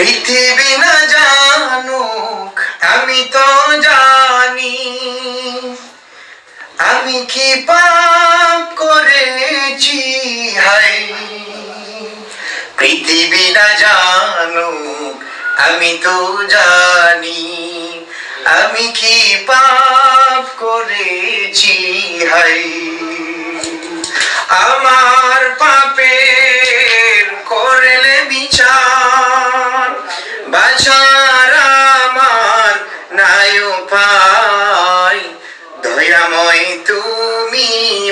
পৃথিবী না জানুক, আমি তো জানি। আমি কি পাপ করেছি? হাই পৃথিবী না জানুক, আমি তো জানি। আমি কি পাপ করেছি? হাই আমার পাপের বাছার আমার নাই উপায়। দয়াময় তুমি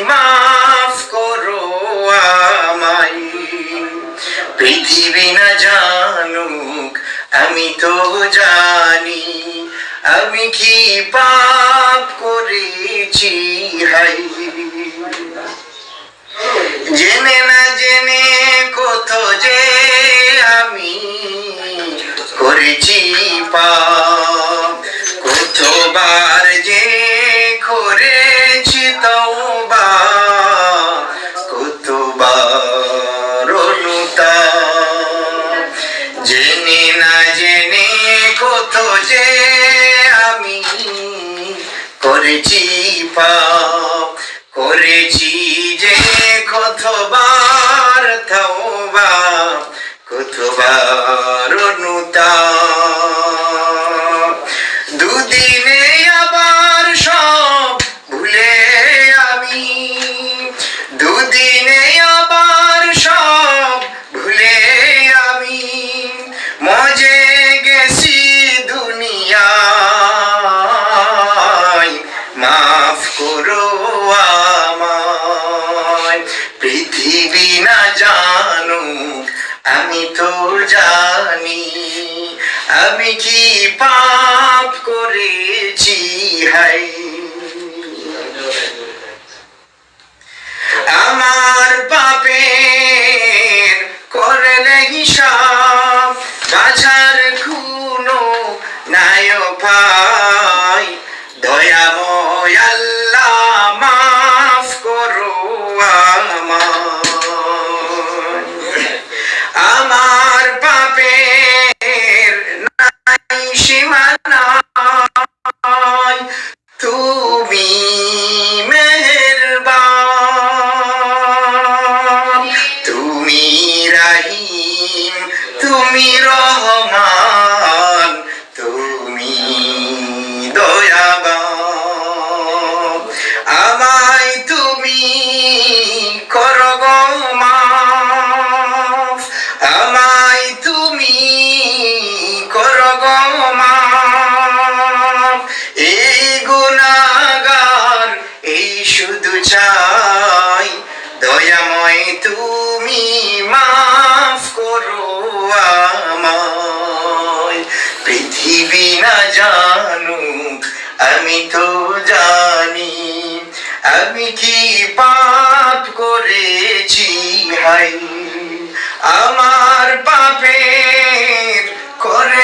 মাফ করো আমায়। পৃথিবী না জানুক, আমি তো জানি, আমি কি পাপ করেছি, হাই। জেনে না জেনে কত যে আমি করেছি পাপ। কতবার যে করেছি তওবা, কতবার অনুতাপ। জেনে না জেনে কত যে আমি করেছি পাপ। করেছি যে কতবার তওবা, কতবার অনুতাপ পৃথিবী না জানো আমি তো জানি, আমি কি পাপ করেছি হাই আমার পাপের করলে হিসাব বাছার কোনো নাই পাই দয়াময় তুমি মাফ করো পৃথিবী না জানুক, আমি তো জানি। আমি কি পাপ করেছি হাই আমার পাপের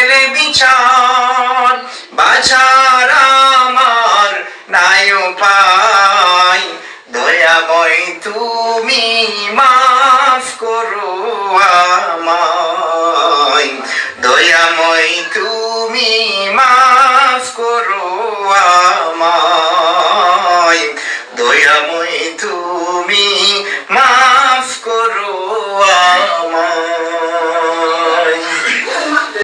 মেলে বিচার বাজার আমার নায় পাই দয়া বই তুমি মাফ করো আমায়। দয়াময় তুমি মাফ করো আমায়। দয়াময় তুমি